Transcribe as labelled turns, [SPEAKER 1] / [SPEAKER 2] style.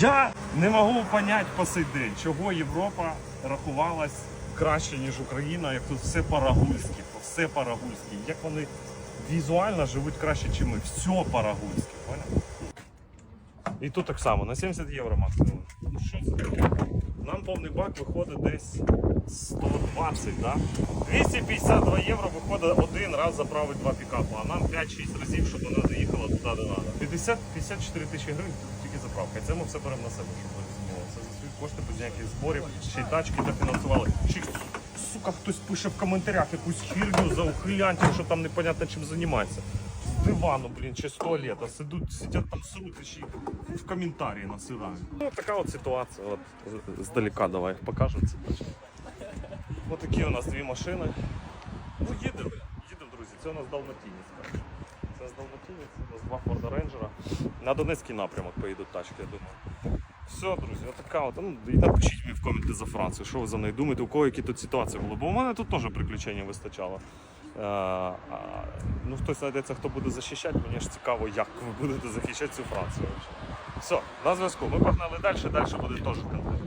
[SPEAKER 1] Я не можу поняти по сей день, чого Європа рахувалась краще, ніж Україна, як тут все по-рагульськи, все по-рагульськи. Як вони візуально живуть краще, ніж ми. Все по-рагульськи, понял? І тут так само, на 70 євро максимум. Ну що це? Нам повний бак виходить десь 120, да? 252 євро виходить один раз заправити два пікапи, а нам 5-6 разів, щоб вона доїхала туди, де треба. 50 54 тисячі гривень І це ми все беремо на себе, щоб ви розуміли. Це за свої кошти без ніяких зборів, ще й тачки дофінансували. Ще сука, хтось пише в коментарях якусь хірню за ухилянтів, що там непонятно чим займається. З дивану, блін, чи з туалета, сидуть, сидять там сруть і в коментарі насирають. Ну, така от ситуація. От з- здалека давай їх покажемо ці тачки. Ось такі у нас дві машини. Ну, їдемо, їдемо, друзі. Це у нас Далматінець. Далматінець, у нас два Форда Рейнджера. На Донецький напрямок поїдуть тачки, я думаю. Все, друзі, отака от. Ну, і напишіть мені в коменти за Францію, що ви за неї думаєте, у кого які тут ситуації були. Бо у мене тут теж приключень вистачало. Е, а, ну, хтось знайдеться, хто буде захищати, мені ж цікаво, як ви будете захищати цю Францію. Все, на зв'язку. Ми погнали далі, далі буде теж контент.